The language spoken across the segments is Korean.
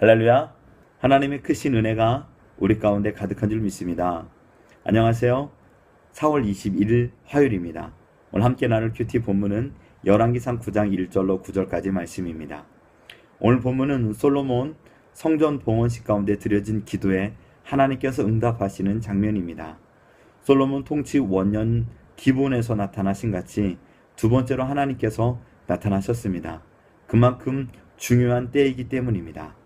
할렐루야. 하나님의 크신 은혜가 우리 가운데 가득한 줄 믿습니다. 안녕하세요. 4월 21일 화요일입니다. 오늘 함께 나눌 큐티 본문은 열왕기상 9장 1절로 9절까지 말씀입니다. 오늘 본문은 솔로몬 성전 봉헌식 가운데 드려진 기도에 하나님께서 응답하시는 장면입니다. 솔로몬 통치 원년 기본에서 나타나신 같이 두 번째로 하나님께서 나타나셨습니다. 그만큼 중요한 때이기 때문입니다.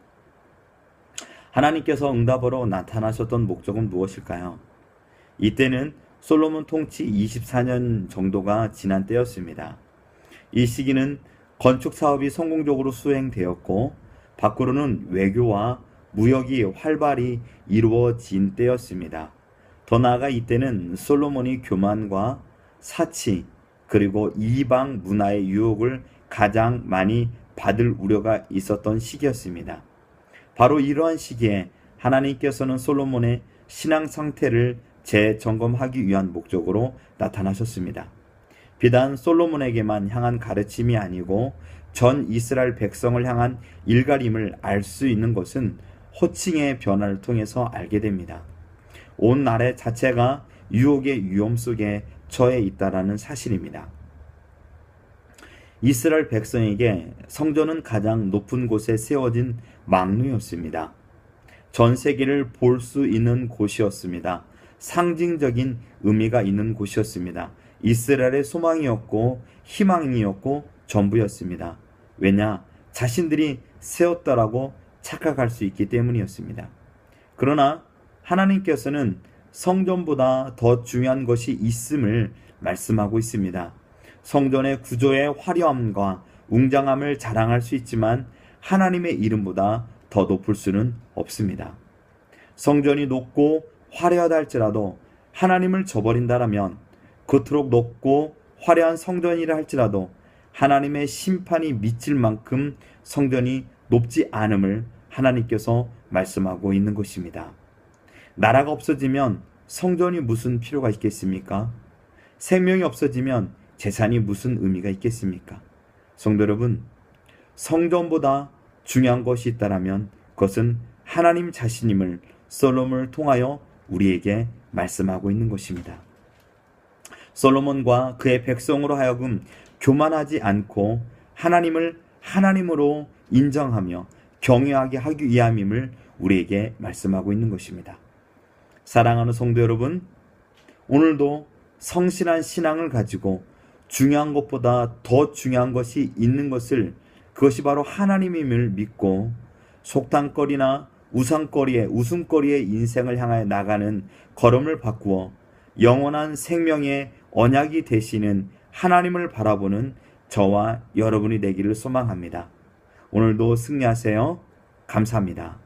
하나님께서 응답으로 나타나셨던 목적은 무엇일까요? 이때는 솔로몬 통치 24년 정도가 지난 때였습니다. 이 시기는 건축 사업이 성공적으로 수행되었고 밖으로는 외교와 무역이 활발히 이루어진 때였습니다. 더 나아가 이때는 솔로몬이 교만과 사치 그리고 이방 문화의 유혹을 가장 많이 받을 우려가 있었던 시기였습니다. 바로 이러한 시기에 하나님께서는 솔로몬의 신앙 상태를 재점검하기 위한 목적으로 나타나셨습니다. 비단 솔로몬에게만 향한 가르침이 아니고 전 이스라엘 백성을 향한 일갈임을 알 수 있는 것은 호칭의 변화를 통해서 알게 됩니다. 온 나라 자체가 유혹의 위험 속에 처해 있다라는 사실입니다. 이스라엘 백성에게 성전은 가장 높은 곳에 세워진 망루였습니다. 전 세계를 볼 수 있는 곳이었습니다. 상징적인 의미가 있는 곳이었습니다. 이스라엘의 소망이었고 희망이었고 전부였습니다. 왜냐? 자신들이 세웠다라고 착각할 수 있기 때문이었습니다. 그러나 하나님께서는 성전보다 더 중요한 것이 있음을 말씀하고 있습니다. 성전의 구조의 화려함과 웅장함을 자랑할 수 있지만 하나님의 이름보다 더 높을 수는 없습니다. 성전이 높고 화려하다 할지라도 하나님을 저버린다라면 그토록 높고 화려한 성전이라 할지라도 하나님의 심판이 미칠 만큼 성전이 높지 않음을 하나님께서 말씀하고 있는 것입니다. 나라가 없어지면 성전이 무슨 필요가 있겠습니까? 생명이 없어지면 재산이 무슨 의미가 있겠습니까? 성도 여러분, 성전보다 중요한 것이 있다라면 그것은 하나님 자신임을 솔로몬을 통하여 우리에게 말씀하고 있는 것입니다. 솔로몬과 그의 백성으로 하여금 교만하지 않고 하나님을 하나님으로 인정하며 경외하게 하기 위함임을 우리에게 말씀하고 있는 것입니다. 사랑하는 성도 여러분, 오늘도 성실한 신앙을 가지고 중요한 것보다 더 중요한 것이 있는 것을 그것이 바로 하나님임을 믿고 속탄거리나 우상거리에 웃음거리의 인생을 향해 나가는 걸음을 바꾸어 영원한 생명의 언약이 되시는 하나님을 바라보는 저와 여러분이 되기를 소망합니다. 오늘도 승리하세요. 감사합니다.